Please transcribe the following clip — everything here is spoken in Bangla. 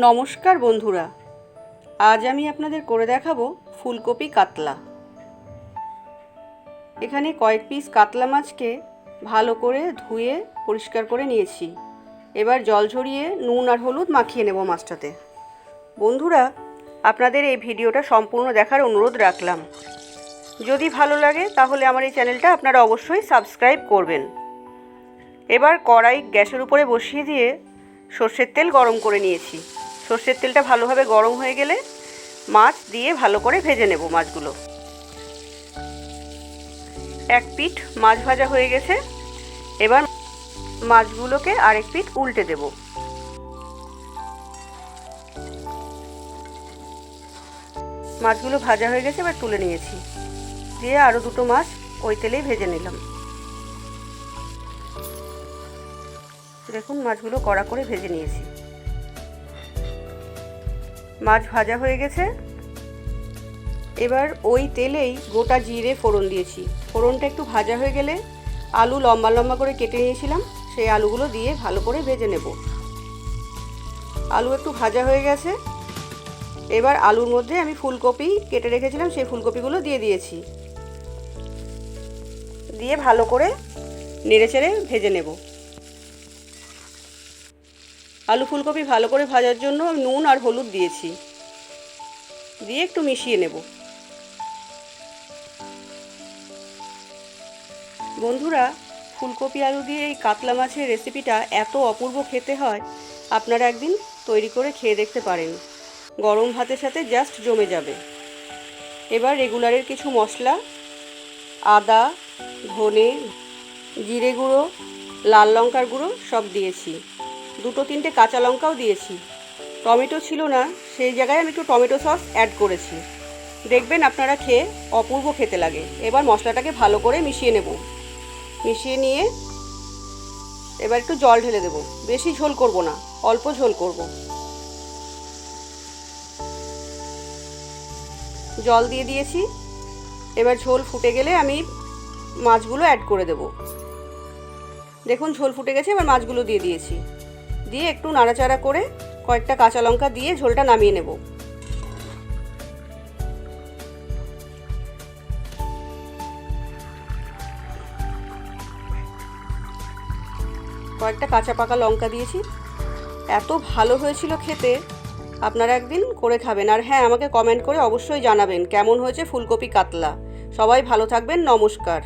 নমস্কার বন্ধুরা। আজ আমি আপনাদের করে দেখাবো ফুলকপি কাতলা। এখানে কয়েক পিস কাতলা মাছকে ভালো করে ধুয়ে পরিষ্কার করে নিয়েছি। এবার জল ঝরিয়ে নুন আর হলুদ মাখিয়ে নেব মাছটাতে। বন্ধুরা, আপনাদের এই ভিডিওটা সম্পূর্ণ দেখার অনুরোধ রাখলাম। যদি ভালো লাগে, তাহলে আমার এই চ্যানেলটা আপনারা অবশ্যই সাবস্ক্রাইব করবেন। এবার কড়াই গ্যাসের উপরে বসিয়ে দিয়ে সর্ষের তেল গরম করে নিয়েছি। সর্ষের তেলটা ভালোভাবে গরম হয়ে গেলে মাছ দিয়ে ভালো করে ভেজে নেব মাছগুলো। এক পিঠ মাছ ভাজা হয়ে গেছে। এবার মাছগুলোকে আরেক পিঠ উল্টে দেব। মাছগুলো ভাজা হয়ে গেছে, এবার তুলে নিয়েছি। দিয়ে আরও দুটো মাছ ওই তেলেই ভেজে নিলাম। দেখুন, মাছগুলো কড়া করে ভেজে নিয়েছি। মাছ ভাজা হয়ে গেছে। এবার ওই তেলেই গোটা জিরে ফোড়ন দিয়েছি। ফোড়নটা একটু ভাজা হয়ে গেলে আলু লম্বা লম্বা করে কেটে নিয়েছিলাম। সেই আলুগুলো দিয়ে ভালো করে ভেজে নেব। আলু একটু ভাজা হয়ে গেছে। এবার আলুর মধ্যে আমি ফুলকপি কেটে রেখেছিলাম, সেই ফুলকপিগুলো দিয়ে দিয়েছি। দিয়ে ভালো করে নেড়ে চেড়ে ভেজে নেব। আলু ফুলকপি ভালো করে ভাজার জন্য নুন আর হলুদ দিয়েছি। দিয়ে একটু মিশিয়ে নেব। বন্ধুরা, ফুলকপি আলু দিয়ে এই কাতলা মাছের রেসিপিটা এত অপূর্ব খেতে হয়, আপনারা একদিন তৈরি করে খেয়ে দেখতে পারেন। গরম ভাতের সাথে জাস্ট জমে যাবে। এবার রেগুলারের কিছু মশলা, আদা, ধনে, জিরে গুঁড়ো, লাল লঙ্কার গুঁড়ো সব দিয়েছি। দুটো তিনটে কাঁচা লঙ্কাও দিয়েছি। টমেটো ছিল না, সেই জায়গায় আমি একটু টমেটো সস অ্যাড করেছি। দেখবেন আপনারা খেয়ে অপূর্ব খেতে লাগে। এবার মশলাটাকে ভালো করে মিশিয়ে নেব। মিশিয়ে নিয়ে এবার একটু জল ঢেলে দেবো। বেশি ঝোল করব না, অল্প ঝোল করব। জল দিয়ে দিয়েছি। এবার ঝোল ফুটে গেলে আমি মাছগুলো অ্যাড করে দেব। দেখুন ঝোল ফুটে গেছে, এবার মাছগুলো দিয়ে দিয়েছি। দিয়ে একটু নাড়াচাড়া করে কয়েকটা কাঁচা লঙ্কা দিয়ে ঝোলটা নামিয়ে নেব। কয়েকটা কাঁচা পাকা লঙ্কা দিয়েছি। এত ভালো হয়েছিল খেতে, আপনারা একদিন করে খাবেন। আর হ্যাঁ আমাকে কমেন্ট করে অবশ্যই জানাবেন কেমন হয়েছে ফুলকপি কাতলা। সবাই ভালো থাকবেন, নমস্কার।